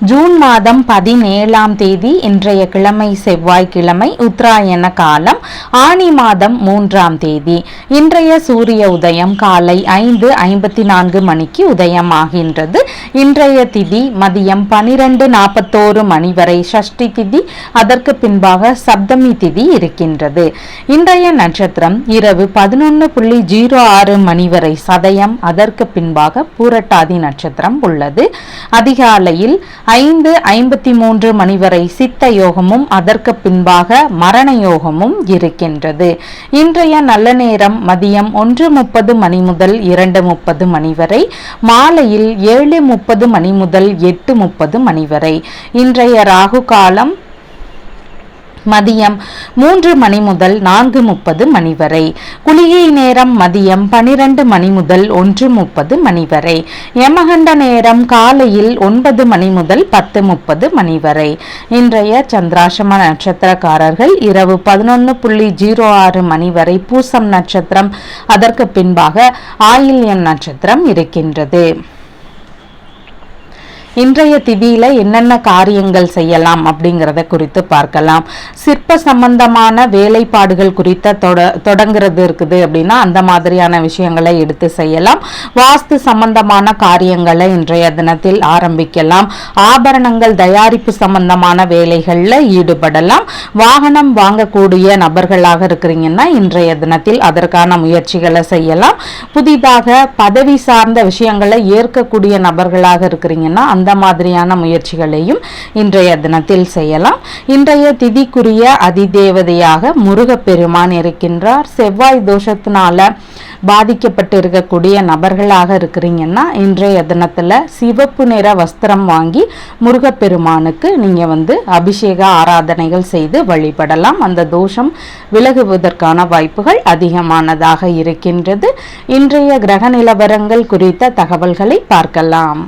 June மாதம் பதினேழாம் தேதி இன்றைய கிழமை செவ்வாய்க்கிழமை உத்தராயண காலம் ஆணி மாதம் மூன்றாம் தேதி. இன்றைய சூரிய உதயம் காலை ஐந்து ஐம்பத்தி நான்கு மணிக்கு உதயமாகின்றது. இன்றைய திதி மதியம் பனிரெண்டு நாற்பத்தோரு மணி வரை ஷஷ்டி திதி அதற்கு பின்பாக சப்தமி திதி இருக்கின்றது. இன்றைய நட்சத்திரம் இரவு பதினொன்று புள்ளி ஜீரோ ஆறு மணி வரை சதயம் அதற்கு பின்பாக பூரட்டாதி நட்சத்திரம் உள்ளது. அதிகாலையில் ஐந்து ஐம்பத்தி மூன்று மணி வரை சித்த யோகமும் அதற்கு பின்பாக மரண யோகமும் இருக்கின்றது. இன்றைய நல்ல நேரம் மதியம் ஒன்று முப்பது மணி முதல் இரண்டு முப்பது மணி வரை மாலையில் ஏழு முப்பது மணி முதல் எட்டு முப்பது மணி வரை. இன்றைய ராகு காலம் மதியம் மூன்று மணி முதல் நான்கு முப்பது மணி வரை. குளிகை நேரம் மதியம் பனிரெண்டு மணி முதல் ஒன்று முப்பது மணி வரை. யமகண்ட நேரம் காலையில் ஒன்பது மணி முதல் பத்து முப்பது மணி வரை. இன்றைய சந்திராசம நட்சத்திரக்காரர்கள் இரவு பதினொன்று புள்ளி ஜீரோ ஆறு மணி வரை பூசம் நட்சத்திரம். அதற்கு பின்பாக ஆயில்யன் நட்சத்திரம் இருக்கின்றது. இன்றைய திதியில என்னென்ன காரியங்கள் செய்யலாம் அப்படிங்கிறத குறித்து பார்க்கலாம். சிற்ப சம்பந்தமான வேலைப்பாடுகள் குறித்த தொட தொடங்குறது இருக்குது அப்படின்னா அந்த மாதிரியான விஷயங்களை எடுத்து செய்யலாம். வாஸ்து சம்பந்தமான காரியங்களை இன்றைய தினத்தில் ஆரம்பிக்கலாம். ஆபரணங்கள் தயாரிப்பு சம்பந்தமான வேலைகளில் ஈடுபடலாம். வாகனம் வாங்கக்கூடிய நபர்களாக இருக்கிறீங்கன்னா இன்றைய தினத்தில் அதற்கான முயற்சிகளை செய்யலாம். புதிதாக பதவி சார்ந்த விஷயங்களை ஏற்கக்கூடிய நபர்களாக இருக்கிறீங்கன்னா அந்த மாதிரியான முயற்சிகளையும் இன்றைய தினத்தில் செய்யலாம். இன்றைய திதிக்குரிய அதிதேவதையாக முருகப்பெருமான் இருக்கின்றார். செவ்வாய் தோஷத்தினால பாதிக்கப்பட்டு இருக்கக்கூடிய நபர்களாக இருக்கிறீங்கன்னா இன்றைய தினத்தில் சிவப்பு நிற வஸ்திரம் வாங்கி முருகப்பெருமானுக்கு நீங்கள் வந்து அபிஷேக ஆராதனைகள் செய்து வழிபடலாம். அந்த தோஷம் விலகுவதற்கான வாய்ப்புகள் அதிகமானதாக இருக்கின்றது. இன்றைய கிரக நிலவரங்கள் குறித்த தகவல்களை பார்க்கலாம்.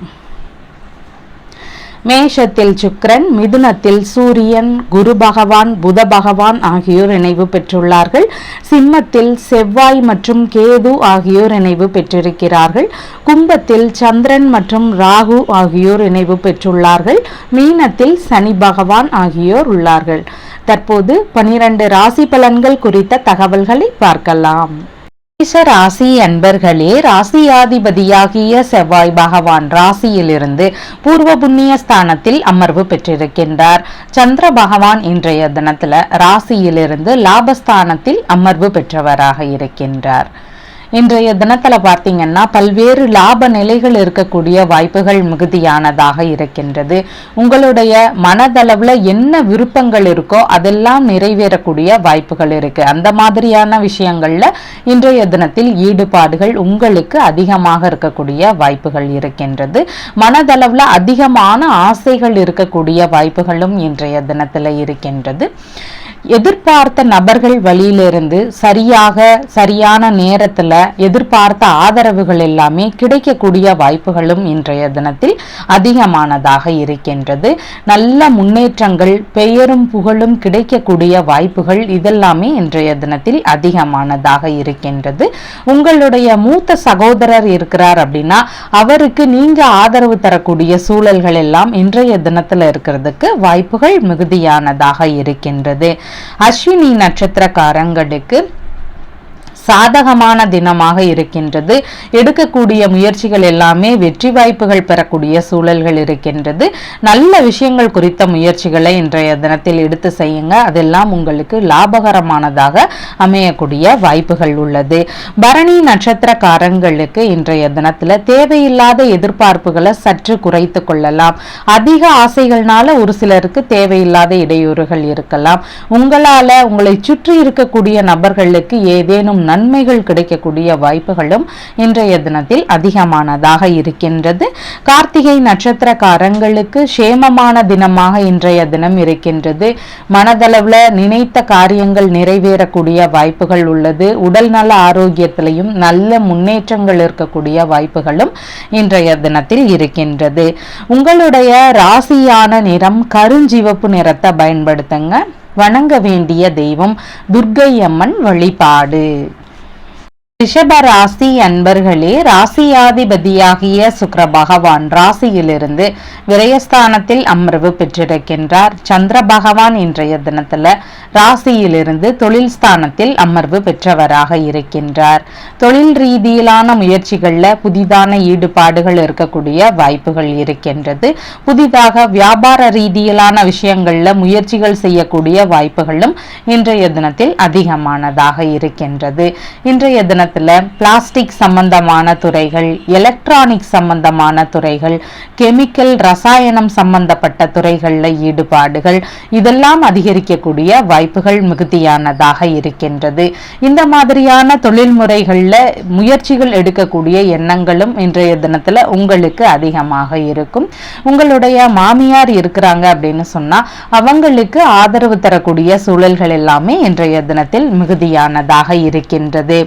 மேஷத்தில் சுக்ரன் மிதுனத்தில் சூரியன் குரு பகவான் புத பகவான் ஆகியோர் இணைவு பெற்றுள்ளார்கள். சிம்மத்தில் செவ்வாய் மற்றும் கேது ஆகியோர் இணைவு பெற்றிருக்கிறார்கள். கும்பத்தில் சந்திரன் மற்றும் ராகு ஆகியோர் இணைவு பெற்றுள்ளார்கள். மீனத்தில் சனி பகவான் ஆகியோர் உள்ளார்கள். தற்போது பனிரெண்டு ராசி பலன்கள் குறித்த தகவல்களை பார்க்கலாம். மேஷ ராசி அன்பர்களே ராசியாதிபதியாகிய செவ்வாய் பகவான் ராசியிலிருந்து பூர்வ புண்ணிய ஸ்தானத்தில் அமர்வு பெற்றிருக்கின்றார். சந்திர பகவான் இன்றைய தினத்துல ராசியிலிருந்து லாபஸ்தானத்தில் அமர்வு பெற்றவராக இருக்கின்றார். இன்றைய தினத்தில் பார்த்தீங்கன்னா பல்வேறு லாப நிலைகள் இருக்கக்கூடிய வாய்ப்புகள் மிகுதியானதாக இருக்கின்றது. உங்களுடைய மனதளவில் என்ன விருப்பங்கள் இருக்கோ அதெல்லாம் நிறைவேறக்கூடிய வாய்ப்புகள் இருக்கு. அந்த மாதிரியான விஷயங்களில் இன்றைய தினத்தில் ஈடுபாடுகள் உங்களுக்கு அதிகமாக இருக்கக்கூடிய வாய்ப்புகள் இருக்கின்றது. மனதளவில் அதிகமான ஆசைகள் இருக்கக்கூடிய வாய்ப்புகளும் இன்றைய தினத்தில் இருக்கின்றது. எதிர்பார்த்த நபர்கள் வழியிலிருந்து சரியாக சரியான நேரத்தில் எதிர்பார்த்த ஆதரவுகள் எல்லாமே கிடைக்கக்கூடிய வாய்ப்புகளும் இன்றைய தினத்தில் அதிகமானதாக இருக்கின்றது. நல்ல முன்னேற்றங்கள் பெயரும் புகழும் கிடைக்கக்கூடிய வாய்ப்புகள் இதெல்லாமே இன்றைய தினத்தில் அதிகமானதாக இருக்கின்றது. உங்களுடைய மூத்த சகோதரர் இருக்கிறார் அப்படின்னா அவருக்கு நீங்க ஆதரவு தரக்கூடிய சூழல்கள் எல்லாம் இன்றைய தினத்தில் இருக்கிறதுக்கு வாய்ப்புகள் மிகுதியானதாக இருக்கின்றது. அஸ்வினி நட்சத்திரக்காரங்களுக்கு சாதகமான தினமாக இருக்கின்றது. எடுக்கக்கூடிய முயற்சிகள் எல்லாமே வெற்றி வாய்ப்புகள் பெறக்கூடிய சூழல்கள் இருக்கின்றது. நல்ல விஷயங்கள் குறித்த முயற்சிகளை இன்றைய தினத்தில் எடுத்து செய்யுங்க. அதெல்லாம் உங்களுக்கு லாபகரமானதாக அமையக்கூடிய வாய்ப்புகள் உள்ளது. பரணி நட்சத்திரக்காரங்களுக்கு இன்றைய தினத்தில் தேவையில்லாத எதிர்பார்ப்புகளை சற்று குறைத்து கொள்ளலாம். அதிக ஆசைகள்னால ஒரு சிலருக்கு தேவையில்லாத இடையூறுகள் இருக்கலாம். உங்களால உங்களை சுற்றி இருக்கக்கூடிய நபர்களுக்கு ஏதேனும் நன் நன்மைகள் கிடைக்கக்கூடிய வாய்ப்புகளும் இன்றைய தினத்தில் அதிகமானதாக இருக்கின்றது. கார்த்திகை நட்சத்திரக்காரங்களுக்கு சேமமான தினமாக இன்றைய தினம் இருக்கின்றது. மனதளவில் நினைத்த காரியங்கள் நிறைவேறக்கூடிய வாய்ப்புகள் உள்ளது. உடல் நல ஆரோக்கியத்திலையும் நல்ல முன்னேற்றங்கள் இருக்கக்கூடிய வாய்ப்புகளும் இன்றைய தினத்தில் இருக்கின்றது. உங்களுடைய ராசியான நிறம் கருஞ்சிவப்பு நிறத்தை பயன்படுத்துங்க. வணங்க வேண்டிய தெய்வம் துர்க்கை அம்மன் வழிபாடு. ரிஷப ராசி அன்பர்களே ராசியாதிபதியாகிய சுக்கர பகவான் ராசியிலிருந்து விரயஸ்தானத்தில் அமர்வு பெற்றிருக்கின்றார். சந்திர பகவான் இன்றைய தினத்துல ராசியிலிருந்து தொழில் ஸ்தானத்தில் அமர்வு பெற்றவராக இருக்கின்றார். தொழில் ரீதியிலான முயற்சிகள்ல புதிதான ஈடுபாடுகள் இருக்கக்கூடிய வாய்ப்புகள் இருக்கின்றது. புதிதாக வியாபார ரீதியிலான விஷயங்கள்ல முயற்சிகள் செய்யக்கூடிய வாய்ப்புகளும் இன்றைய தினத்தில் அதிகமானதாக இருக்கின்றது. இன்றைய தினத்தில் காலத்தில் பிளாஸ்டிக் சம்பந்தமான துறைகள் எலக்ட்ரானிக் சம்பந்தமான துறைகள் கெமிக்கல் ரசாயனம் சம்பந்தப்பட்ட துறைகளில் ஈடுபாடுகள் இதெல்லாம் அதிகரிக்கக்கூடிய வாய்ப்புகள் மிகுதியானதாக இருக்கின்றது. இந்த மாதிரியான தொழில் முறைகளில் முயற்சிகள் எடுக்கக்கூடிய எண்ணங்களும் இன்றைய தினத்தில் உங்களுக்கு அதிகமாக இருக்கும். உங்களுடைய மாமியார் இருக்கிறாங்க அப்படின்னு சொன்னால் அவங்களுக்கு ஆதரவு தரக்கூடிய சூழல்கள் எல்லாமே இன்றைய தினத்தில் மிகுதியானதாக இருக்கின்றது.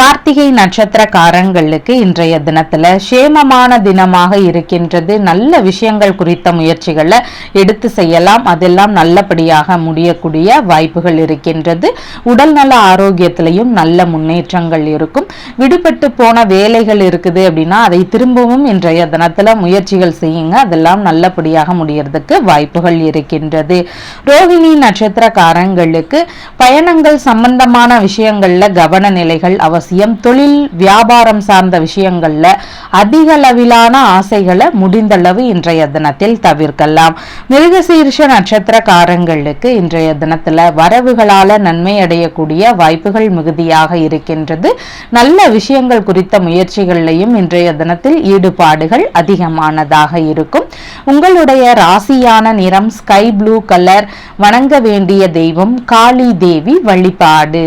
கார்த்திகை நட்சத்திரக்காரங்களுக்கு இன்றைய தினத்துல சேமமான தினமாக இருக்கின்றது. நல்ல விஷயங்கள் குறித்த முயற்சிகளை எடுத்து செய்யலாம். அதெல்லாம் நல்லபடியாக முடியக்கூடிய வாய்ப்புகள் இருக்கின்றது. உடல் நல ஆரோக்கியத்திலையும் நல்ல முன்னேற்றங்கள் இருக்கும். விடுபட்டு போன வேலைகள் இருக்குது அப்படின்னா அதை திரும்பவும் இன்றைய தினத்துல முயற்சிகள் செய்யுங்க. அதெல்லாம் நல்லபடியாக முடியறதுக்கு வாய்ப்புகள் இருக்கின்றது. ரோஹிணி நட்சத்திரக்காரங்களுக்கு பயணங்கள் சம்பந்தமான விஷயங்கள்ல கவன நிலைகள் அவசியம். அவசியம் தொழில் வியாபாரம் சார்ந்த விஷயங்கள்ல அதிக அளவிலான ஆசைகளை முடிந்தளவு இன்றைய தினத்தில் தவிர்க்கலாம். மிருகசீர்ஷ நட்சத்திரக்காரங்களுக்கு இன்றைய தினத்துல வரவுகளால நன்மை அடையக்கூடிய வாய்ப்புகள் மிகுதியாக இருக்கின்றது. நல்ல விஷயங்கள் குறித்த முயற்சிகளையும் இன்றைய தினத்தில் ஈடுபாடுகள் அதிகமானதாக இருக்கும். உங்களுடைய ராசியான நிறம் ஸ்கை ப்ளூ கலர் வணங்க வேண்டிய தெய்வம் காளி தேவி வழிபாடு.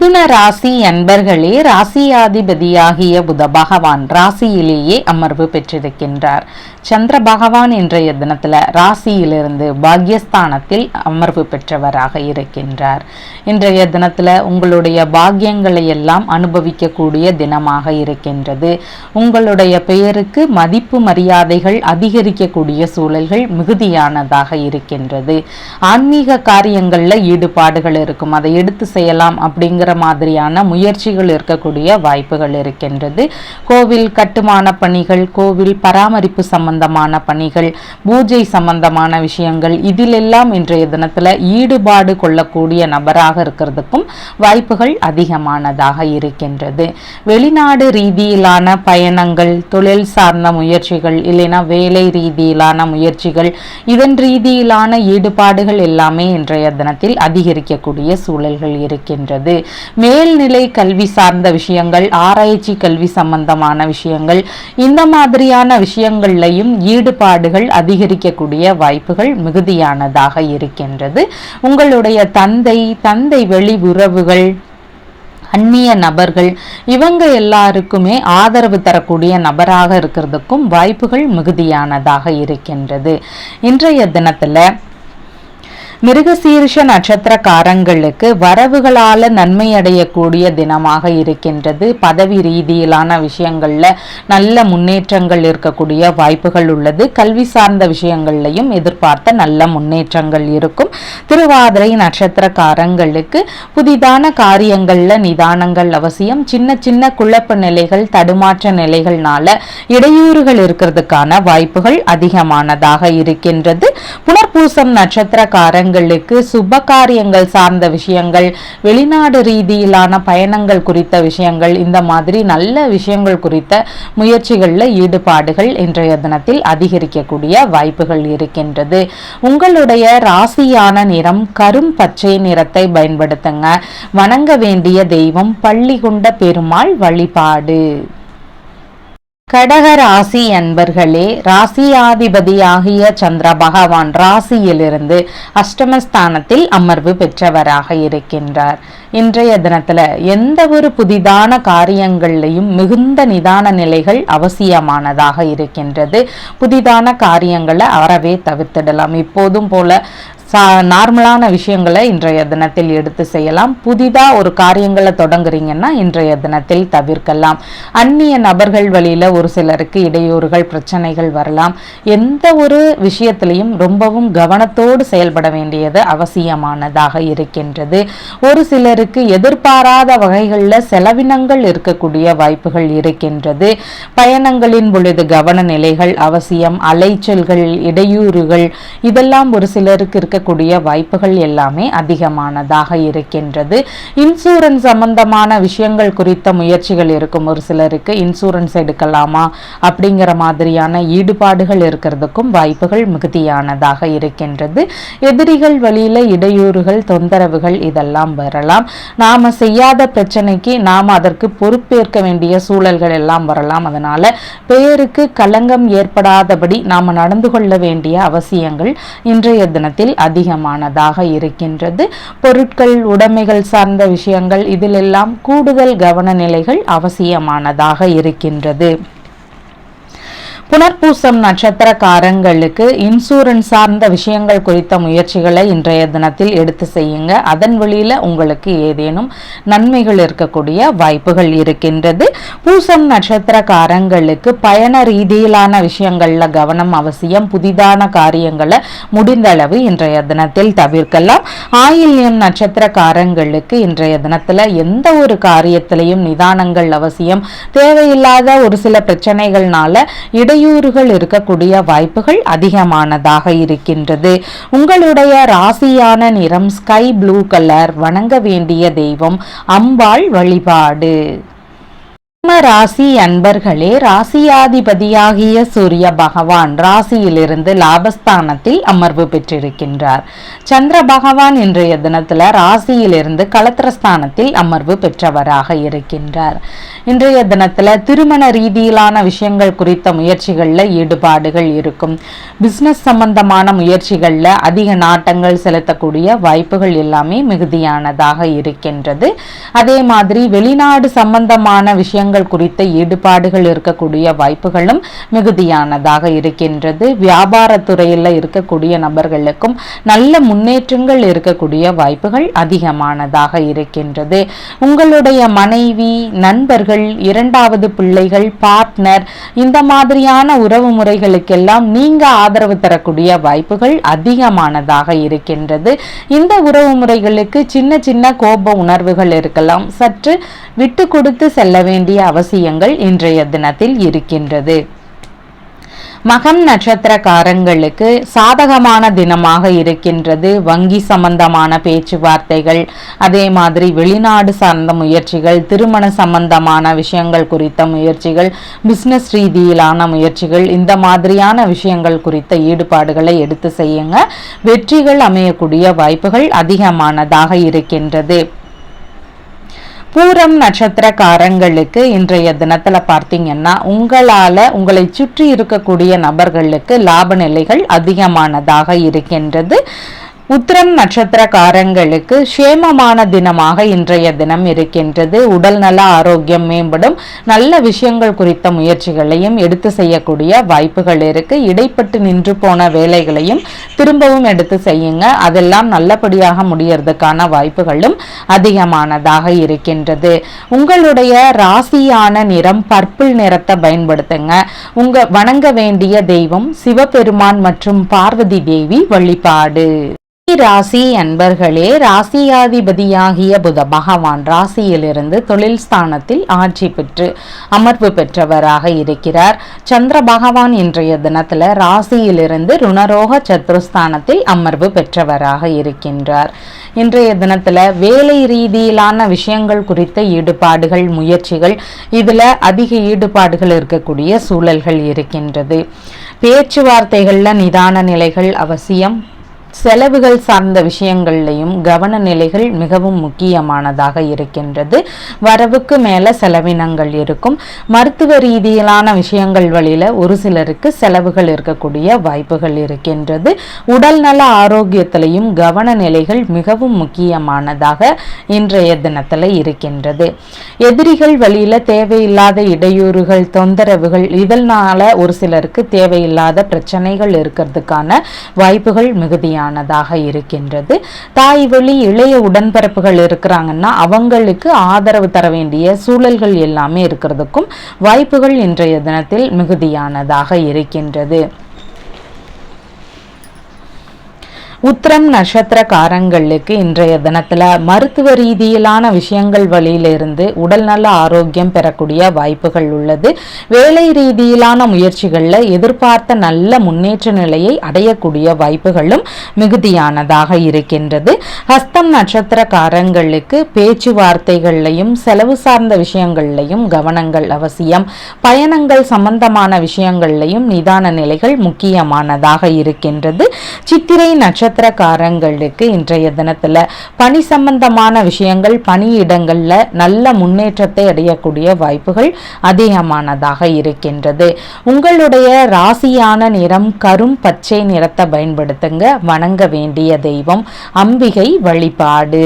மிதுன ராசி அன்பர்களே ராசியாதிபதியாகிய புத பகவான் ராசியிலேயே அமர்வு பெற்றிருக்கின்றார். சந்திர பகவான் இன்றைய தினத்தில் ராசியிலிருந்து பாக்யஸ்தானத்தில் அமர்வு பெற்றவராக இருக்கின்றார். இன்றைய தினத்தில் உங்களுடைய பாக்கியங்களை எல்லாம் அனுபவிக்கக்கூடிய தினமாக இருக்கின்றது. உங்களுடைய பெயருக்கு மதிப்பு மரியாதைகள் அதிகரிக்கக்கூடிய சூழல்கள் மிகுதியானதாக இருக்கின்றது. ஆன்மீக காரியங்களில் ஈடுபாடுகள் இருக்கும். அதை எடுத்து செய்யலாம் அப்படிங்கிற அப்படிங்கிற மாதிரியான முயற்சிகள் இருக்கக்கூடிய வாய்ப்புகள் இருக்கின்றது. கோவில் கட்டுமான பணிகள் கோவில் பராமரிப்பு சம்பந்தமான பணிகள் பூஜை சம்பந்தமான விஷயங்கள் இதிலெல்லாம் இன்றைய தினத்தில் ஈடுபாடு கொள்ளக்கூடிய நபராக இருக்கிறதுக்கும் வாய்ப்புகள் அதிகமானதாக இருக்கின்றது. வெளிநாடு ரீதியிலான பயணங்கள் தொழில் சார்ந்த முயற்சிகள் இல்லைனா வேலை ரீதியிலான முயற்சிகள் இதன் ரீதியிலான ஈடுபாடுகள் எல்லாமே இன்றைய தினத்தில் அதிகரிக்கக்கூடிய சூழல்கள் இருக்கின்றது. மேல்நிலை கல்வி சார்ந்த விஷயங்கள் ஆராய்ச்சி கல்வி சம்பந்தமான விஷயங்கள் இந்த மாதிரியான விஷயங்கள்லையும் ஈடுபாடுகள் அதிகரிக்கக்கூடிய வாய்ப்புகள் மிகுதியானதாக இருக்கின்றது. உங்களுடைய தந்தை தந்தை வெளி உறவுகள் அந்நிய நபர்கள் இவங்க எல்லாருக்குமே ஆதரவு தரக்கூடிய நபராக இருக்கிறதுக்கும் வாய்ப்புகள் மிகுதியானதாக இருக்கின்றது. இன்றைய தினத்தில் மிருகசீர்ஷ நட்சத்திரக்காரங்களுக்கு வரவுகளால் நன்மை அடையக்கூடிய தினமாக இருக்கின்றது. பதவி ரீதியிலான விஷயங்களில் நல்ல முன்னேற்றங்கள் இருக்கக்கூடிய வாய்ப்புகள் உள்ளது. கல்வி சார்ந்த விஷயங்கள்லையும் எதிர்பார்த்த நல்ல முன்னேற்றங்கள் இருக்கும். திருவாதிரை நட்சத்திரக்காரங்களுக்கு புதிதான காரியங்களில் நிதானங்கள் அவசியம். சின்ன சின்ன குழப்ப நிலைகள் தடுமாற்ற நிலைகள்னால இடையூறுகள் இருக்கிறதுக்கான வாய்ப்புகள் அதிகமானதாக இருக்கின்றது. புனர்பூசம் நட்சத்திரக்காரங்க இடங்களுக்கு சுப காரியங்கள் சார்ந்த விஷயங்கள் வெளிநாடு ரீதியிலான பயணங்கள் குறித்த விஷயங்கள் இந்த மாதிரி நல்ல விஷயங்கள் குறித்த முயற்சிகளில் ஈடுபாடுகள் இன்றைய தினத்தில் அதிகரிக்கக்கூடிய வாய்ப்புகள் இருக்கின்றது. உங்களுடைய ராசியான நிறம் கரும் பச்சை நிறத்தை பயன்படுத்துங்க. வணங்க வேண்டிய தெய்வம் பள்ளி கொண்ட பெருமாள் வழிபாடு. கடக ராசி அன்பர்களே ராசியாதிபதியாகிய சந்திர பகவான் ராசியிலிருந்து அஷ்டமஸ்தானத்தில் அமர்வு பெற்றவராக இருக்கின்றார். இன்றைய தினத்துல எந்த ஒரு புதிதான காரியங்கள்லையும் மிகுந்த நிதான நிலைகள் அவசியமானதாக இருக்கின்றது. புதிதான காரியங்களை அறவே தவிர்த்திடலாம். இப்போதும் போல நார்மலான விஷயங்களை இன்றைய தினத்தில் எடுத்து செய்யலாம். புதிதாக ஒரு காரியங்களை தொடங்குறீங்கன்னா இன்றைய தினத்தில் தவிர்க்கலாம். அந்நிய நபர்கள் வழியில் ஒரு சிலருக்கு இடையூறுகள் பிரச்சனைகள் வரலாம். எந்த ஒரு விஷயத்திலையும் ரொம்பவும் கவனத்தோடு செயல்பட வேண்டியது அவசியமானதாக இருக்கின்றது. ஒரு சிலருக்கு எதிர்பாராத வகைகளில் செலவினங்கள் இருக்கக்கூடிய வாய்ப்புகள் இருக்கின்றது. பயணங்களின் பொழுது கவன நிலைகள் அவசியம் அலைச்சல்கள் இடையூறுகள் இதெல்லாம் ஒரு சிலருக்கு இருக்க இருக்கக்கூடிய வாய்ப்புகள் எல்லாமே அதிகமானதாக இருக்கின்றது. இன்சூரன்ஸ் சம்பந்தமான விஷயங்கள் குறித்த முயற்சிகள் இருக்கும் ஒரு சிலருக்கு இன்சூரன்ஸ் எடுக்கலாமா அப்படிங்கிற மாதிரியான ஈடுபாடுகள் இருக்கிறதுக்கும் வாய்ப்புகள் மிகுதியானதாக இருக்கின்றது. எதிரிகள் வழியில இடையூறுகள் தொந்தரவுகள் இதெல்லாம் வரலாம். நாம செய்யாத பிரச்சனைக்கு நாம் அதற்கு பொறுப்பேற்க வேண்டிய சூழல்கள் எல்லாம் வரலாம். அதனால பெயருக்கு களங்கம் ஏற்படாதபடி நாம் நடந்து கொள்ள வேண்டிய அவசியங்கள் இன்றைய தினத்தில் அதிகமானதாக இருக்கின்றது. பொருட்கள் உடைமைகள் சார்ந்த விஷயங்கள் இதிலெல்லாம் கூடுதல் கவன நிலைகள் அவசியமானதாக இருக்கின்றது. புனர்பூசம் நட்சத்திரக்காரங்களுக்கு இன்சூரன்ஸ் சார்ந்த விஷயங்கள் குறித்த முயற்சிகளை இன்றைய தினத்தில் எடுத்து செய்யுங்க. அதன் வழியில் உங்களுக்கு ஏதேனும் நன்மைகள் இருக்கக்கூடிய வாய்ப்புகள் இருக்கின்றது. பூசம் நட்சத்திரக்காரங்களுக்கு பயண ரீதியிலான விஷயங்களில் கவனம் அவசியம். புதிதான காரியங்களை முடிந்தளவு இன்றைய தினத்தில் தவிர்க்கலாம். ஆயில்யம் நட்சத்திரக்காரங்களுக்கு இன்றைய தினத்தில் எந்த ஒரு காரியத்திலையும் நிதானங்கள் அவசியம். தேவையில்லாத ஒரு சில பிரச்சனைகள்னால இடை இடையூறுகள் இருக்கக்கூடிய வாய்ப்புகள் அதிகமானதாக இருக்கின்றது. உங்களுடைய ராசியான நிறம் ஸ்கை ப்ளூ கலர் வணங்க வேண்டிய தெய்வம் அம்பாள் வழிபாடு. ராசி அன்பர்களே ராசியாதிபதியாகிய சூரிய பகவான் ராசியிலிருந்து லாபஸ்தானத்தில் அமர்வு பெற்றிருக்கின்றார். சந்திர பகவான் இன்றைய தினத்துல ராசியிலிருந்து களத்திரஸ்தானத்தில் அமர்வு பெற்றவராக இருக்கின்றார். இன்றைய தினத்துல திருமண ரீதியிலான விஷயங்கள் குறித்த முயற்சிகளில் ஈடுபாடுகள் இருக்கும். பிசினஸ் சம்பந்தமான முயற்சிகளில் அதிக நாட்டங்கள் செலுத்தக்கூடிய வாய்ப்புகள் எல்லாமே மிகுதியானதாக இருக்கின்றது. அதே மாதிரி வெளிநாடு சம்பந்தமான விஷயங்கள் விஷயங்கள் குறித்த ஈடுபாடுகள் இருக்கக்கூடிய வாய்ப்புகளும் மிகுதியானதாக இருக்கின்றது. வியாபாரத்துறையில் இருக்கக்கூடிய நபர்களுக்கும் நல்ல முன்னேற்றங்கள் இருக்கக்கூடிய வாய்ப்புகள் அதிகமானதாக இருக்கின்றது. உங்களுடைய மனைவி நண்பர்கள் இரண்டாவது பிள்ளைகள் பார்ட்னர் இந்த மாதிரியான உறவு முறைகளுக்கெல்லாம் நீங்க ஆதரவு தரக்கூடிய வாய்ப்புகள் அதிகமானதாக இருக்கின்றது. இந்த உறவு முறைகளுக்கு சின்ன சின்ன கோப உணர்வுகள் இருக்கலாம். சற்று விட்டு கொடுத்து செல்ல வேண்டிய அவசியங்கள் இன்றைய தினத்தில் இருக்கின்றது. மகம் நட்சத்திரக்காரங்களுக்கு சாதகமான தினமாக இருக்கின்றது. வங்கி சம்பந்தமான பேச்சுவார்த்தைகள் அதே மாதிரி வெளிநாடு சார்ந்த முயற்சிகள் திருமண சம்பந்தமான விஷயங்கள் குறித்த முயற்சிகள் பிஸ்னஸ் ரீதியிலான முயற்சிகள் இந்த மாதிரியான விஷயங்கள் குறித்த ஈடுபாடுகளை எடுத்து செய்யுங்க. வெற்றிகள் அமையக்கூடிய வாய்ப்புகள் அதிகமானதாக இருக்கின்றது. பூரம் நட்சத்திரக்காரங்களுக்கு இன்றைய தினத்தில் பார்த்தீங்கன்னா உங்களால் உங்களை சுற்றி இருக்கக்கூடிய நபர்களுக்கு லாப நிலைகள் அதிகமானதாக இருக்கின்றது. உத்திரம் நட்சத்திரக்காரங்களுக்கு சேமமான தினமாக இன்றைய தினம் இருக்கின்றது. உடல் நல ஆரோக்கியம் மேம்படும். நல்ல விஷயங்கள் குறித்த முயற்சிகளையும் எடுத்து செய்யக்கூடிய வாய்ப்புகள் இருக்கு. இடைப்பட்டு நின்று போன வேலைகளையும் திரும்பவும் எடுத்து செய்யுங்க. அதெல்லாம் நல்லபடியாக முடியறதுக்கான வாய்ப்புகளும் அதிகமானதாக இருக்கின்றது. உங்களுடைய ராசியான நிறம் பர்பிள் நிறத்தை பயன்படுத்துங்க. உங்க வணங்க வேண்டிய தெய்வம் சிவபெருமான் மற்றும் பார்வதி தேவி வழிபாடு. ராசி அன்பர்களே ராசியாதிபதியாகிய புத பகவான் ராசியிலிருந்து தொழில் ஸ்தானத்தில் ஆட்சி பெற்று அமர்வு பெற்றவராக இருக்கிறார். சந்திர பகவான் இன்றைய தினத்தில் ராசியிலிருந்து ருணரோக சத்ருஸ்தானத்தில் அமர்வு பெற்றவராக இருக்கின்றார். இன்றைய தினத்துல வேலை ரீதியிலான விஷயங்கள் குறித்த ஈடுபாடுகள் முயற்சிகள் இதில் அதிக ஈடுபாடுகள் இருக்கக்கூடிய சூழல்கள் இருக்கின்றது. பேச்சுவார்த்தைகளில் நிதான நிலைகள் அவசியம். செலவுகள் சார்ந்த விஷயங்கள்லையும் கவன நிலைகள் மிகவும் முக்கியமானதாக இருக்கின்றது. வரவுக்கு மேல செலவினங்கள் இருக்கும். மருத்துவ ரீதியிலான விஷயங்கள் வழியில ஒரு சிலருக்கு செலவுகள் இருக்கக்கூடிய வாய்ப்புகள் இருக்கின்றது. உடல்நல ஆரோக்கியத்திலையும் கவன நிலைகள் மிகவும் முக்கியமானதாக இன்றைய தினத்தில் இருக்கின்றது. எதிரிகள் வழியில தேவையில்லாத இடையூறுகள் தொந்தரவுகள் இதனால ஒரு சிலருக்கு தேவையில்லாத பிரச்சனைகள் இருக்கிறதுக்கான வாய்ப்புகள் மிகுதியான தேவையானதாக இருக்கின்றது. தாய் வழி இளைய உடன்பிறப்புகள் இருக்கிறாங்கன்னா அவங்களுக்கு ஆதரவு தர வேண்டிய சூழல்கள் எல்லாமே இருக்கிறதுக்கும் வாய்ப்புகள் இன்றைய தினத்தில் மிகுதியானதாக இருக்கின்றது. உத்திரம் நட்சத்திரக்காரங்களுக்கு இன்றைய தினத்தில் மருத்துவ ரீதியிலான விஷயங்கள் வழியிலிருந்து உடல்நல ஆரோக்கியம் பெறக்கூடிய வாய்ப்புகள் உள்ளது. வேலை ரீதியிலான முயற்சிகளில் எதிர்பார்த்த நல்ல முன்னேற்ற நிலையை அடையக்கூடிய வாய்ப்புகளும் மிகுதியானதாக இருக்கின்றது. ஹஸ்தம் நட்சத்திரக்காரங்களுக்கு பேச்சுவார்த்தைகள்லையும் செலவு சார்ந்த விஷயங்கள்லையும் கவனங்கள் அவசியம். பயணங்கள் சம்பந்தமான விஷயங்கள்லையும் நிதான நிலைகள் முக்கியமானதாக இருக்கின்றது. சித்திரை நட்சத்திர நட்சத்திரக்காரங்களுக்கு இன்றைய தினத்துல பணி சம்பந்தமான விஷயங்கள் பணியிடங்களில் நல்ல முன்னேற்றத்தை அடையக்கூடிய வாய்ப்புகள் அதிகமானதாக இருக்கின்றது. உங்களுடைய ராசியான நிறம் கரும் பச்சை நிறத்தை பயன்படுத்துங்க. வணங்க வேண்டிய தெய்வம் அம்பிகை வழிபாடு.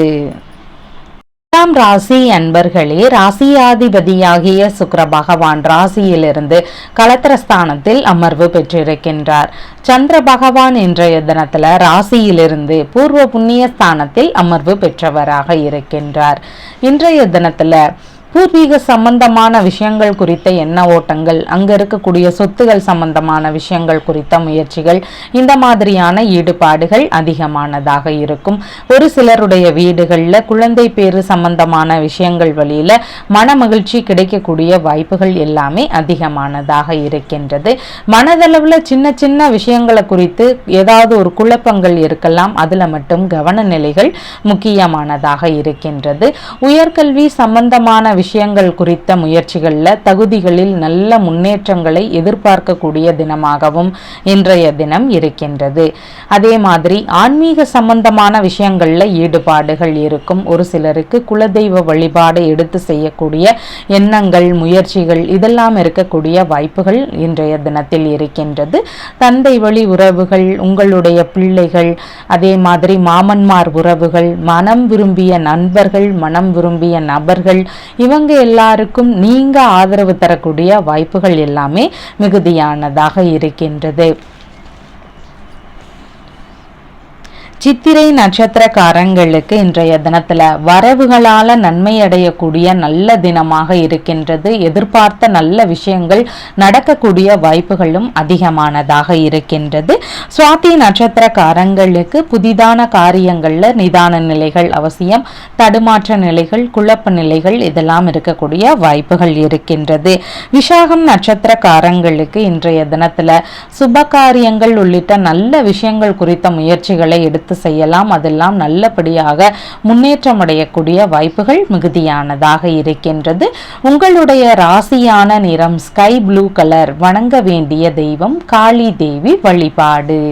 இரண்டாம் ராசி அன்பர்களே ராசியாதிபதியாகிய சுக்கர பகவான் ராசியிலிருந்து கலத்திரஸ்தானத்தில் அமர்வு பெற்றிருக்கின்றார். சந்திர பகவான் இன்றைய தினத்தில் ராசியிலிருந்து பூர்வ புண்ணிய ஸ்தானத்தில் அமர்வு பெற்றவராக இருக்கின்றார். இன்றைய தினத்தில் பூர்வீக சம்பந்தமான விஷயங்கள் குறித்த எண்ண ஓட்டங்கள் அங்க இருக்கக்கூடிய சொத்துகள் சம்பந்தமான விஷயங்கள் குறித்த முயற்சிகள் இந்த மாதிரியான ஈடுபாடுகள் அதிகமானதாக இருக்கும். ஒரு சிலருடைய வீடுகளில் குழந்தை பேரு சம்பந்தமான விஷயங்கள் வழியில மன மகிழ்ச்சி கிடைக்கக்கூடிய வாய்ப்புகள் எல்லாமே அதிகமானதாக இருக்கின்றது. மனதளவில் சின்ன சின்ன விஷயங்களை குறித்து ஏதாவது ஒரு குழப்பங்கள் இருக்கலாம் அதுல மட்டும் கவன நிலைகள் முக்கியமானதாக இருக்கின்றது. உயர்கல்வி சம்பந்தமான விஷயங்கள் குறித்த முயற்சிகளில் தகுதிகளில் நல்ல முன்னேற்றங்களை எதிர்பார்க்கக்கூடிய தினமாகவும் இன்றைய தினம் இருக்கின்றது. அதே மாதிரி ஆன்மீக சம்பந்தமான விஷயங்களில் ஈடுபாடுகள் இருக்கும். ஒரு சிலருக்கு குலதெய்வ வழிபாடு எடுத்து செய்யக்கூடிய எண்ணங்கள் முயற்சிகள் இதெல்லாம் இருக்கக்கூடிய வாய்ப்புகள் இன்றைய தினத்தில் இருக்கின்றது. தந்தை வழி உறவுகள் உங்களுடைய பிள்ளைகள் அதே மாதிரி மாமன்மார் உறவுகள் மனம் விரும்பிய நண்பர்கள் மனம் விரும்பிய நபர்கள் இவங்க எல்லாருக்கும் நீங்க ஆதரவு தரக்கூடிய வாய்ப்புகள் எல்லாமே மிகுதியானதாக இருக்கின்றது. சித்திரை நட்சத்திரக்காரங்களுக்கு இன்றைய தினத்துல வரவுகளால நன்மை அடையக்கூடிய நல்ல தினமாக இருக்கின்றது. எதிர்பார்த்த நல்ல விஷயங்கள் நடக்கக்கூடிய வாய்ப்புகளும் அதிகமானதாக இருக்கின்றது. சுவாதி நட்சத்திரக்காரங்களுக்கு புதிதான காரியங்கள்ல நிதான நிலைகள் அவசியம். தடுமாற்ற நிலைகள் குழப்ப நிலைகள் இதெல்லாம் இருக்கக்கூடிய வாய்ப்புகள் இருக்கின்றது. விசாகம் நட்சத்திரக்காரங்களுக்கு இன்றைய தினத்துல சுப காரியங்கள் உள்ளிட்ட நல்ல விஷயங்கள் குறித்த முயற்சிகளை எடுத்து பார்த்து செய்யலாம். அதெல்லாம் நல்லபடியாக முன்னேற்றம் அடையக்கூடிய வாய்ப்புகள் மிகுதியானதாக இருக்கின்றது. உங்களுடைய ராசியான நிறம் ஸ்கை ப்ளூ கலர் வணங்க வேண்டிய தெய்வம் காளி தேவி வழிபாடு.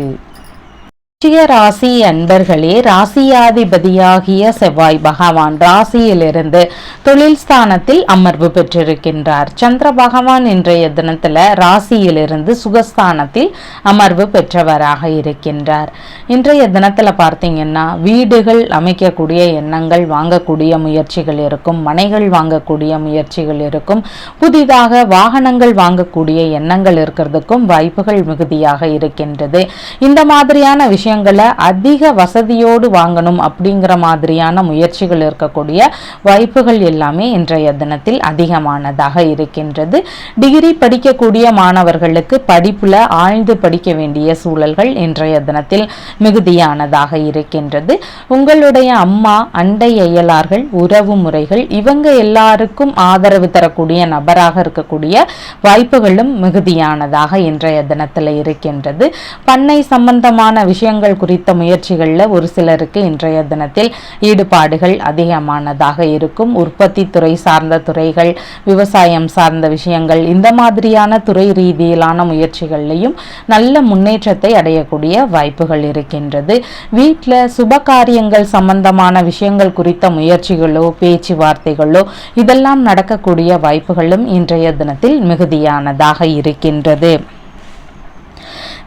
ரிஷிக ராசி அன்பர்களே ராசியாதிபதியாகிய செவ்வாய் பகவான் ராசியிலிருந்து தொழில் ஸ்தானத்தில் அமர்வு பெற்றிருக்கின்றார். சந்திர பகவான் இன்றைய தினத்தில் ராசியிலிருந்து சுகஸ்தானத்தில் அமர்வு பெற்றவராக இருக்கின்றார். இன்றைய தினத்தில் பார்த்தீங்கன்னா வீடுகள் அமைக்கக்கூடிய எண்ணங்கள் வாங்கக்கூடிய முயற்சிகள் இருக்கும் மனைகள் வாங்கக்கூடிய முயற்சிகள் இருக்கும் புதிதாக வாகனங்கள் வாங்கக்கூடிய எண்ணங்கள் இருக்கிறதுக்கும் வாய்ப்புகள் மிகுதியாக இருக்கின்றது. இந்த மாதிரியான விஷயம் விஷயங்களை அதிக வசதியோடு வாங்கணும் அப்படிங்கிற மாதிரியான முயற்சிகள் இருக்கக்கூடிய வாய்ப்புகள் எல்லாமே இன்றைய தினத்தில் அதிகமானதாக இருக்கின்றது. டிகிரி படிக்கக்கூடிய மாணவர்களுக்கு படிப்புல ஆழ்ந்து படிக்க வேண்டிய சூழல்கள் இன்றைய தினத்தில் மிகுதியானதாக இருக்கின்றது. உங்களுடைய அம்மா அண்டை அயலார்கள் உறவு முறைகள் இவங்க எல்லாருக்கும் ஆதரவு தரக்கூடிய நபராக இருக்கக்கூடிய வாய்ப்புகளும் மிகுதியானதாக இன்றைய தினத்தில் இருக்கின்றது. பண்ணை சம்பந்தமான விஷயங்கள் விஷயங்கள் குறித்த முயற்சிகளில் ஒரு சிலருக்கு இன்றைய தினத்தில் ஈடுபாடுகள் அதிகமானதாக இருக்கும். உற்பத்தி துறை சார்ந்த துறைகள் விவசாயம் சார்ந்த விஷயங்கள் இந்த மாதிரியான துறை ரீதியிலான முயற்சிகள்லையும் நல்ல முன்னேற்றத்தை அடையக்கூடிய வாய்ப்புகள் இருக்கின்றது. வீட்டில் சுப காரியங்கள் சம்பந்தமான விஷயங்கள் குறித்த முயற்சிகளோ பேச்சுவார்த்தைகளோ இதெல்லாம் நடக்கக்கூடிய வாய்ப்புகளும் இன்றைய தினத்தில் மிகுதியானதாக இருக்கின்றது.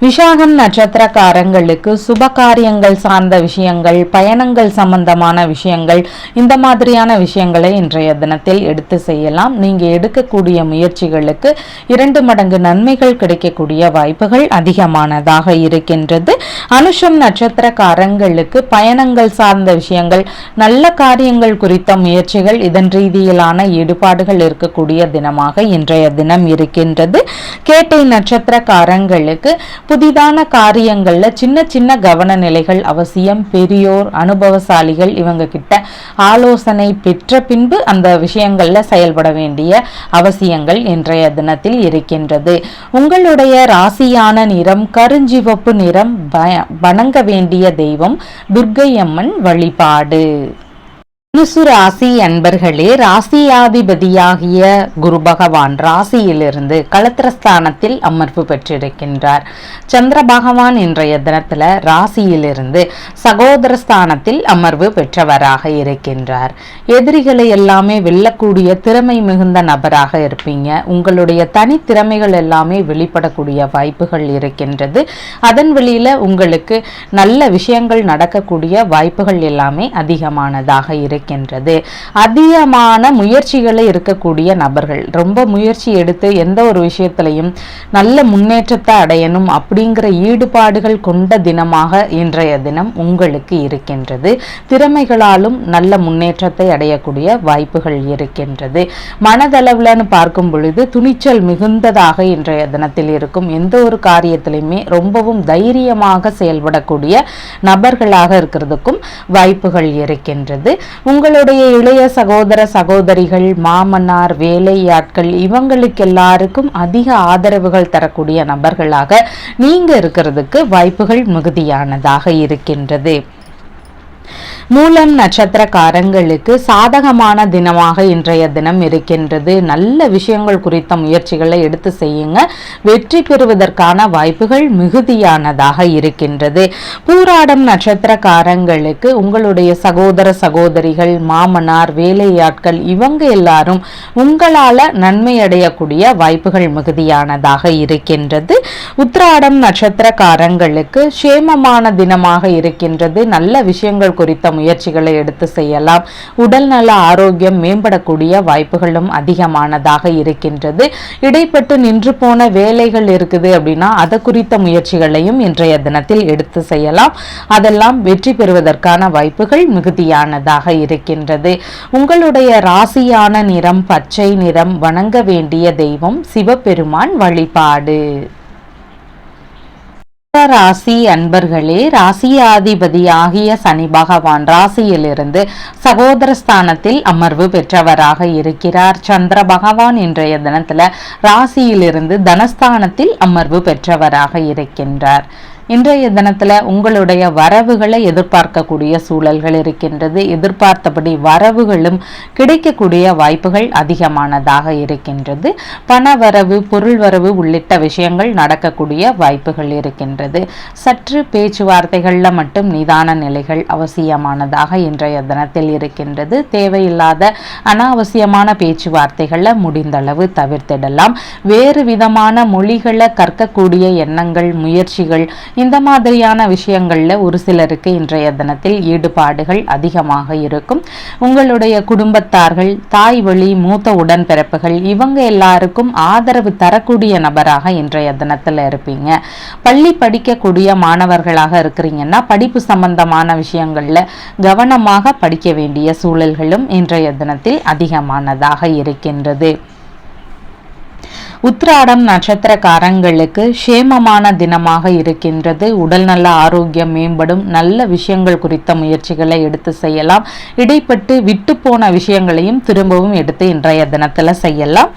விஷாகம் நட்சத்திரக்காரங்களுக்கு சுப காரியங்கள் சார்ந்த விஷயங்கள் பயணங்கள் சம்பந்தமான விஷயங்கள் இந்த மாதிரியான விஷயங்களை இன்றைய தினத்தில் எடுத்து செய்யலாம். நீங்கள் எடுக்கக்கூடிய முயற்சிகளுக்கு இரண்டு மடங்கு நன்மைகள் கிடைக்கக்கூடிய வாய்ப்புகள் அதிகமானதாக இருக்கின்றது. அனுஷம் நட்சத்திரக்காரங்களுக்கு பயணங்கள் சார்ந்த விஷயங்கள் நல்ல காரியங்கள் குறித்த முயற்சிகள் இதன் ரீதியிலான ஈடுபாடுகள் இருக்கக்கூடிய தினமாக இன்றைய தினம் இருக்கின்றது. கேட்டை நட்சத்திரக்காரங்களுக்கு புதிதான காரியங்கள்ல சின்ன சின்ன கவன நிலைகள் அவசியம் பெரியோர் அனுபவசாலிகள் இவங்க கிட்ட ஆலோசனை பெற்ற பின்பு அந்த விஷயங்கள்ல செயல்பட வேண்டிய அவசியங்கள் இன்றைய தினத்தில் இருக்கின்றது. உங்களுடைய ராசியான நிறம் கருஞ்சிவப்பு நிறம் பய- வணங்க வேண்டிய தெய்வம் துர்க்கையம்மன் வழிபாடு. தனுசு ராசி அன்பர்களே ராசியாதிபதியாகிய குரு பகவான் ராசியிலிருந்து கலத்திரஸ்தானத்தில் அமர்வு பெற்றிருக்கின்றார். சந்திர பகவான் இன்றைய தினத்தில் ராசியிலிருந்து சகோதரஸ்தானத்தில் அமர்வு பெற்றவராக இருக்கின்றார். எதிரிகளை எல்லாமே வெல்லக்கூடிய திறமை மிகுந்த நபராக இருப்பீங்க. உங்களுடைய தனித்திறமைகள் எல்லாமே வெளிப்படக்கூடிய வாய்ப்புகள் இருக்கின்றது. அதன் வெளியில உங்களுக்கு நல்ல விஷயங்கள் நடக்கக்கூடிய வாய்ப்புகள் எல்லாமே அதிகமானதாக இருக்கின்றது. அதிகமான முயற்சிகளை இருக்கக்கூடிய நபர்கள். ரொம்ப முயற்சி எடுத்து எந்த ஒரு விஷயத்திலையும் நல்ல முன்னேற்றத்தை அடையணும் அப்படிங்கிற ஈடுபாடுகள் கொண்ட தினமாக இன்றைய தினம் உங்களுக்கு இருக்கின்றது. திறமைகளாலும் நல்ல முன்னேற்றத்தை அடையக்கூடிய வாய்ப்புகள் இருக்கின்றது. மனதளவுலன்னு பார்க்கும் பொழுது துணிச்சல் மிகுந்ததாக இன்றைய தினத்தில் இருக்கும். எந்த ஒரு காரியத்திலையுமே ரொம்பவும் தைரியமாக செயல்படக்கூடிய நபர்களாக இருக்கிறதுக்கும் வாய்ப்புகள் இருக்கின்றது. உங்களுடைய இளைய சகோதர சகோதரிகள் மாமனார் வேலையாட்கள் இவங்களுக்கு எல்லாருக்கும் அதிக ஆதரவுகள் தரக்கூடிய நபர்களாக நீங்க இருக்கிறதுக்கு வாய்ப்புகள் மிகுதியானதாக இருக்கின்றது. மூலம் நட்சத்திரக்காரங்களுக்கு சாதகமான தினமாக இன்றைய தினம் இருக்கின்றது. நல்ல விஷயங்கள் குறித்த முயற்சிகளை எடுத்து செய்யுங்க. வெற்றி பெறுவதற்கான வாய்ப்புகள் மிகுதியானதாக இருக்கின்றது. பூராடம் நட்சத்திரக்காரங்களுக்கு உங்களுடைய சகோதர சகோதரிகள் மாமனார் வேலையாட்கள் இவங்க எல்லாரும் உங்களால நன்மை அடையக்கூடிய வாய்ப்புகள் மிகுதியானதாக இருக்கின்றது. உத்ராடம் நட்சத்திரக்காரங்களுக்கு சேமமான தினமாக இருக்கின்றது. நல்ல விஷயங்கள் குறித்த முயற்சிகளை எடுத்து செய்யலாம். உடல் நல ஆரோக்கியம் மேம்படக்கூடிய வாய்ப்புகளும் அதிகமானதாக இருக்கின்றது. இடைப்பட்டு நின்று போன வேலைகள் இருக்குது அப்படின்னா அதை குறித்த முயற்சிகளையும் இன்றைய தினத்தில் எடுத்து செய்யலாம். அதெல்லாம் வெற்றி பெறுவதற்கான வாய்ப்புகள் மிகுதியானதாக இருக்கின்றது. உங்களுடைய ராசியான நிறம் பச்சை நிறம் வணங்க வேண்டிய தெய்வம் சிவபெருமான் வழிபாடு. ராசி அன்பர்களே ராசியாதிபதியாகிய சனி பகவான் ராசியிலிருந்து சகோதரஸ்தானத்தில் அமர்வு பெற்றவராக இருக்கிறார். சந்திர பகவான் இன்றைய தினத்துல ராசியிலிருந்து தனஸ்தானத்தில் அமர்வு பெற்றவராக இருக்கின்றார். இன்றைய தினத்தில் உங்களுடைய வரவுகளை எதிர்பார்க்கக்கூடிய சூழல்கள் இருக்கின்றது. எதிர்பார்த்தபடி வரவுகளும் கிடைக்கக்கூடிய வாய்ப்புகள் அதிகமானதாக இருக்கின்றது. பண வரவு பொருள் வரவு உள்ளிட்ட விஷயங்கள் நடக்கக்கூடிய வாய்ப்புகள் இருக்கின்றது. சற்று பேச்சுவார்த்தைகளில் மட்டும் நிதான நிலைகள் அவசியமானதாக இன்றைய தினத்தில் இருக்கின்றது. தேவையில்லாத அனாவசியமான பேச்சுவார்த்தைகளை முடிந்தளவு தவிர்த்திடலாம். வேறு விதமான மொழிகளை கற்கக்கூடிய எண்ணங்கள் முயற்சிகள் இந்த மாதிரியான விஷயங்களில் ஒரு சிலருக்கு இன்றைய தினத்தில் ஈடுபாடுகள் அதிகமாக இருக்கும். உங்களுடைய குடும்பத்தார்கள் தாய் வழி மூத்த உடன்பிறப்புகள் இவங்க எல்லாருக்கும் ஆதரவு தரக்கூடிய நபராக இன்றைய தினத்தில் இருப்பீங்க. பள்ளி படிக்கக்கூடிய மாணவர்களாக இருக்கிறீங்கன்னா படிப்பு சம்பந்தமான விஷயங்களில் கவனமாக படிக்க வேண்டிய சூழல்களும் இன்றைய தினத்தில் அதிகமானதாக இருக்கின்றது. உத்திராடம் நட்சத்திரக்காரங்களுக்கு சேமமான தினமாக இருக்கின்றது. உடல் நல்ல ஆரோக்கியம் மேம்படும். நல்ல விஷயங்கள் குறித்த முயற்சிகளை எடுத்து செய்யலாம். இடைப்பட்டு விட்டு போன விஷயங்களையும் திரும்பவும் எடுத்து இன்றைய தினத்தில் செய்யலாம்.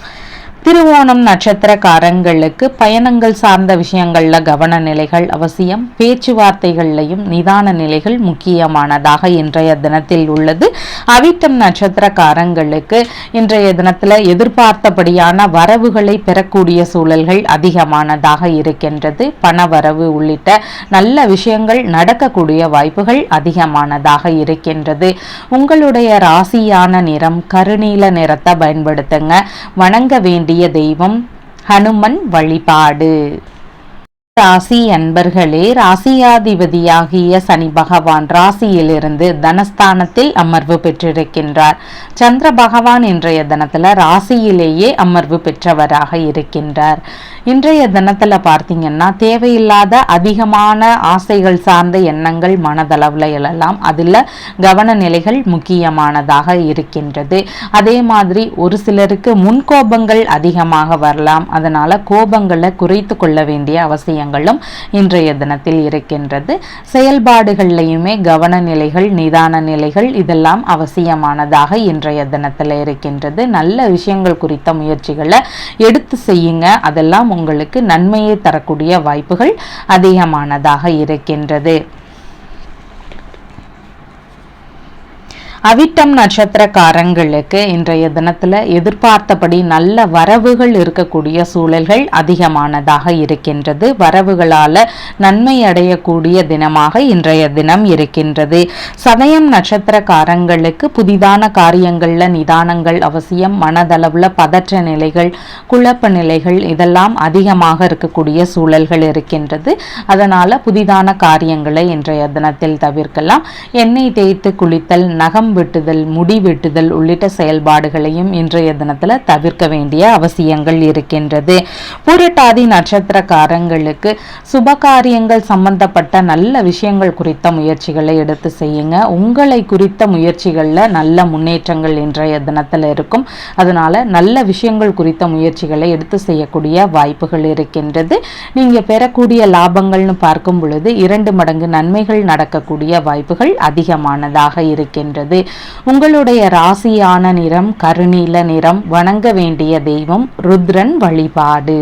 திருவோணம் நட்சத்திரக்காரங்களுக்கு பயணங்கள் சார்ந்த விஷயங்கள்ல கவன நிலைகள் அவசியம். பேச்சுவார்த்தைகள்லையும் நிதான நிலைகள் முக்கியமானதாக இன்றைய தினத்தில் உள்ளது. அவிட்டம் நட்சத்திரக்காரங்களுக்கு இன்றைய தினத்துல எதிர்பார்த்தபடியான வரவுகளை பெறக்கூடிய சூழல்கள் அதிகமானதாக இருக்கின்றது. பண வரவு உள்ளிட்ட நல்ல விஷயங்கள் நடக்கக்கூடிய வாய்ப்புகள் அதிகமானதாக இருக்கின்றது. உங்களுடைய ராசியான நிறம் கருநீல நிறத்தை பயன்படுத்துங்க. வணங்க வேண்டிய தெய்வம் ஹனுமன் வழிபாடு. ராசி அன்பர்களே ராசியாதிபதியாகிய சனி பகவான் ராசியிலிருந்து தனஸ்தானத்தில் அமர்வு பெற்றிருக்கின்றார். சந்திர பகவான் இன்றைய தினத்துல ராசியிலேயே அமர்வு பெற்றவராக இருக்கின்றார். இன்றைய தினத்துல பார்த்தீங்கன்னா தேவையில்லாத அதிகமான ஆசைகள் சார்ந்த எண்ணங்கள் மனதளவில் எழலாம். அதில் கவன நிலைகள் முக்கியமானதாக இருக்கின்றது. அதே மாதிரி ஒரு சிலருக்கு முன்கோபங்கள் அதிகமாக வரலாம். அதனால கோபங்களை குறைத்து கொள்ள வேண்டிய அவசியம் விஷயங்களும் இன்றைய தினத்தில் இருக்கின்றது. செயல்பாடுகள்லையுமே கவன நிலைகள் நிதான நிலைகள் இதெல்லாம் அவசியமானதாக இன்றைய தினத்தில் இருக்கின்றது. நல்ல விஷயங்கள் குறித்த முயற்சிகளை எடுத்து செய்யுங்க. அதெல்லாம் உங்களுக்கு நன்மையை தரக்கூடிய வாய்ப்புகள் அதிகமானதாக இருக்கின்றது. அவிட்டம் நட்சத்திரக்காரங்களுக்கு இன்றைய தினத்தில் எதிர்பார்த்தபடி நல்ல வரவுகள் இருக்கக்கூடிய சூழல்கள் அதிகமானதாக இருக்கின்றது. வரவுகளால் நன்மை அடையக்கூடிய தினமாக இன்றைய தினம் இருக்கின்றது. சதயம் நட்சத்திரக்காரங்களுக்கு புதிதான காரியங்களில் நிதானங்கள் அவசியம் மனதளவில் பதற்ற நிலைகள் குழப்ப நிலைகள் இதெல்லாம் அதிகமாக இருக்கக்கூடிய சூழல்கள் இருக்கின்றது. அதனால் புதிதான காரியங்களை இன்றைய தினத்தில் தவிர்க்கலாம். எண்ணெய் தேய்த்து குளித்தல் நகம் வெட்டுதல் முடி வெட்டுதல் உள்ளிட்ட செயல்பாடுகளையும் இன்றைய தினத்தில் தவிர்க்க வேண்டிய அவசியங்கள் இருக்கின்றது. பூரட்டாதி நட்சத்திரக்காரங்களுக்கு சுபகாரியங்கள் சம்பந்தப்பட்ட நல்ல விஷயங்கள் குறித்த முயற்சிகளை எடுத்து செய்யுங்க. உங்களை குறித்த முயற்சிகளில் நல்ல முன்னேற்றங்கள் இன்றைய தினத்தில் இருக்கும். அதனால நல்ல விஷயங்கள் குறித்த முயற்சிகளை எடுத்து செய்யக்கூடிய வாய்ப்புகள் இருக்கின்றது. நீங்க பெறக்கூடிய லாபங்கள்னு பார்க்கும் பொழுது இரண்டு மடங்கு நன்மைகள் நடக்கக்கூடிய வாய்ப்புகள் அதிகமானதாக இருக்கின்றது. உங்களுடைய ராசியான நிறம் கருநீல நிறம் வணங்க வேண்டிய தெய்வம் ருத்ரன் வழிபாடு.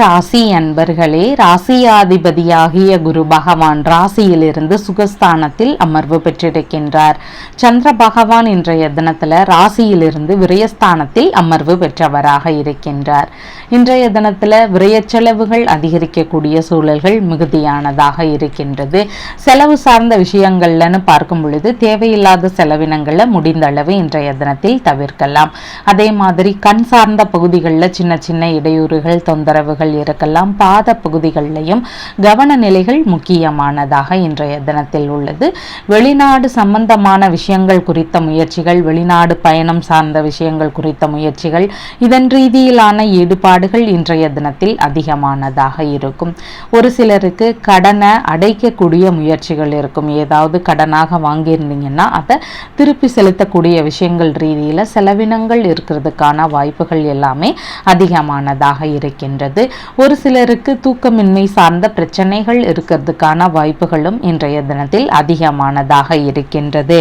ராசி அன்பர்களே ராசியாதிபதியாகிய குரு பகவான் ராசியிலிருந்து சுகஸ்தானத்தில் அமர்வு பெற்றிருக்கின்றார். சந்திர பகவான் இன்றைய தினத்தில் ராசியிலிருந்து விரயஸ்தானத்தில் அமர்வு பெற்றவராக இருக்கின்றார். இன்றைய தினத்தில் விரய செலவுகள் அதிகரிக்கக்கூடிய சூழல்கள் மிகுதியானதாக இருக்கின்றது. செலவு சார்ந்த விஷயங்கள்லன்னு பார்க்கும் பொழுது தேவையில்லாத செலவினங்களை முடிந்த அளவு இன்றைய தினத்தில் தவிர்க்கலாம். அதே மாதிரி கண் சார்ந்த பகுதிகளில் சின்ன சின்ன இடையூறுகள் தொந்தரவுகள் பகுதிகள் இருக்கலாம். பாத பகுதிகளிலையும் கவன நிலைகள் முக்கியமானதாக இன்றைய தினத்தில் உள்ளது. வெளிநாடு சம்பந்தமான விஷயங்கள் குறித்த முயற்சிகள் வெளிநாடு பயணம் சார்ந்த விஷயங்கள் குறித்த முயற்சிகள் இதன் ரீதியிலான ஈடுபாடுகள் இன்றைய தினத்தில் அதிகமானதாக இருக்கும். ஒரு சிலருக்கு கடனை அடைக்கக்கூடிய முயற்சிகள் இருக்கும். ஏதாவது கடனாக வாங்கியிருந்தீங்கன்னா அதை திருப்பி செலுத்தக்கூடிய விஷயங்கள் ரீதியில் செலவினங்கள் இருக்கிறதுக்கான வாய்ப்புகள் எல்லாமே அதிகமானதாக இருக்கின்றது. ஒரு சிலருக்கு தூக்கமின்மை சார்ந்த பிரச்சனைகள் இருக்கிறதுக்கான வாய்ப்புகளும் இன்றைய தினத்தில் அதிகமானதாக இருக்கின்றது.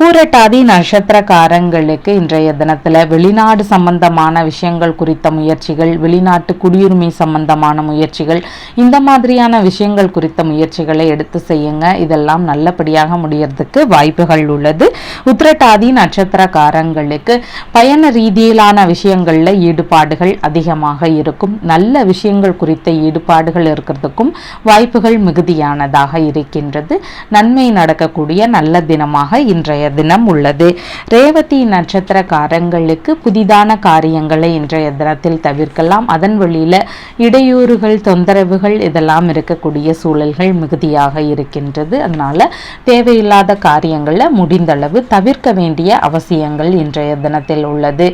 பூரட்டாதி நட்சத்திரக்காரங்களுக்கு இன்றைய தினத்தில் வெளிநாடு சம்பந்தமான விஷயங்கள் குறித்த முயற்சிகள் வெளிநாட்டு குடியுரிமை சம்பந்தமான முயற்சிகள் இந்த மாதிரியான விஷயங்கள் குறித்த முயற்சிகளை எடுத்து செய்யுங்க. இதெல்லாம் நல்லபடியாக முடியறதுக்கு வாய்ப்புகள் உள்ளது. உத்திரட்டாதி நட்சத்திரக்காரங்களுக்கு பயண ரீதியிலான விஷயங்களில் ஈடுபாடுகள் அதிகமாக இருக்கும். நல்ல விஷயங்கள் குறித்த ஈடுபாடுகள் இருக்கிறதுக்கும் வாய்ப்புகள் மிகுதியானதாக இருக்கின்றது. நன்மை நடக்கக்கூடிய நல்ல தினமாக இன்றைய தினம் உள்ளது. ரேவதி நட்சத்திரக்காரங்களுக்கு புதிதான காரியங்களை இன்றைய தினத்தில் தவிர்க்கலாம். அதன் வழியில் இடையூறுகள் தொந்தரவுகள் இதெல்லாம் இருக்கக்கூடிய சூழல்கள் மிகுதியாக இருக்கின்றது. அதனால தேவையில்லாத காரியங்களை முடிந்தளவு தவிர்க்க வேண்டிய அவசியங்கள் இன்றைய தினத்தில் உள்ளது.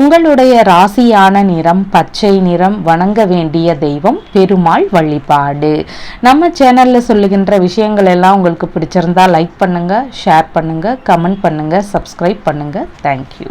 உங்களுடைய ராசியான நிறம் பச்சை நிறம் வணங்க வேண்டிய தெய்வம் பெருமாள் வழிபாடு. நம்ம சேனல்ல சொல்லுகின்ற விஷயங்கள் எல்லாம் உங்களுக்கு பிடிச்சிருந்தா லைக் பண்ணுங்க ஷேர் பண்ணுங்க கமெண்ட் பண்ணுங்கள் சப்ஸ்கிரைப் பண்ணுங்கள் தேங்க்யூ